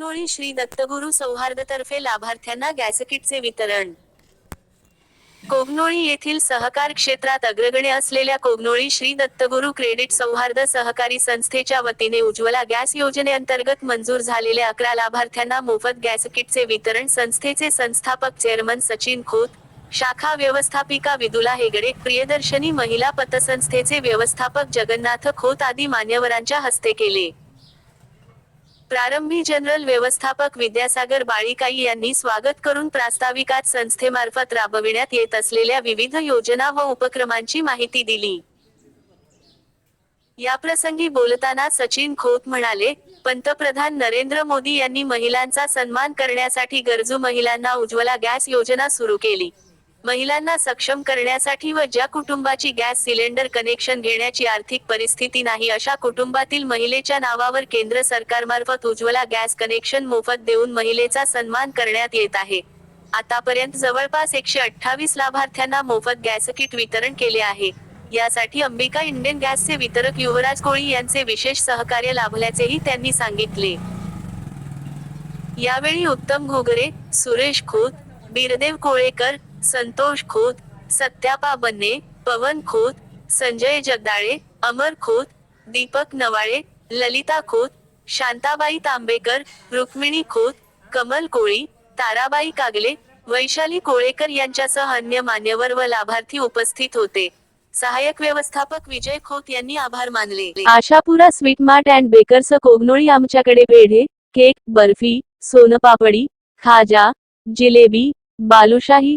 कोगनोळी श्री दत्तगुरु सौहार्दतर्फे लाभार्थ्यांना गॅस किटचे वितरण. कोगनोळी येथील सहकार क्षेत्रात अग्रगण्य असलेल्या कोगनोळी श्री दत्तगुरु क्रेडिट सौहार्द सहकारी संस्थेच्या वतीने उज्ज्वला गॅस योजनेअंतर्गत मंजूर झालेल्या अकरा लाभार्थ्यांना मोफत गॅस किटचे वितरण संस्थेचे संस्थापक चेअरमन सचिन खोत शाखा व्यवस्थापिका विदुला हेगडे प्रियदर्शनी महिला पतसंस्थेचे व्यवस्थापक जगन्नाथ खोत आदी मान्यवरांच्या हस्ते केले. प्रारंभी जनरल व्यवस्थापक विद्यासागर बाळीकाई यांनी स्वागत करून प्रास्ताविकात संस्थेमार्फत राबविण्यात येत असलेल्या विविध योजना व उपक्रमांची माहिती दिली. याप्रसंगी बोलताना सचिन खोत म्हणाले पंतप्रधान नरेंद्र मोदी यांनी महिलांचा सन्मान करण्यासाठी गरजू महिलांना उज्ज्वला गॅस योजना सुरू केली. महिलांना सक्षम करण्यासाठी व ज्या कुटुंबाची गॅस सिलेंडर कनेक्शन घेण्याची आर्थिक परिस्थिती नाही अशा कुटुंबातील महिलेच्या नावावर केंद्र सरकारमार्फत उज्ज्वला गॅस कनेक्शन मोफत देऊन महिलेचा सन्मान करण्यात येत आहे. आतापर्यंत जवळपास एकशे अठ्ठावीस लाभार्थ्यांना मोफत गॅस किट वितरण केले आहे. यासाठी अंबिका इंडियन गॅसचे वितरक युवराज कोळी यांचे विशेष सहकार्य लाभल्याचेही त्यांनी सांगितले. यावेळी उत्तम घोगरे सुरेश खोत बिरदेव कोळेकर संतोष खोत सत्यापा बन्ने पवन खोत संजय जगदाळे अमर खोत दीपक नवाळे ललिता खोत शांताबाई तांबेकर रुक्मिणी खोत कमल कोळी ताराबाई कागले वैशाली कोळेकर यांच्यासह अन्य मान्यवर व लाभार्थी उपस्थित होते. सहाय्यक व्यवस्थापक विजय खोत यांनी आभार मानले. Ashapura sweet mart and bakers Kognoli आमच्याकडे पेढे केक बर्फी सोनपापडी खाजा जिलेबी बालुशाही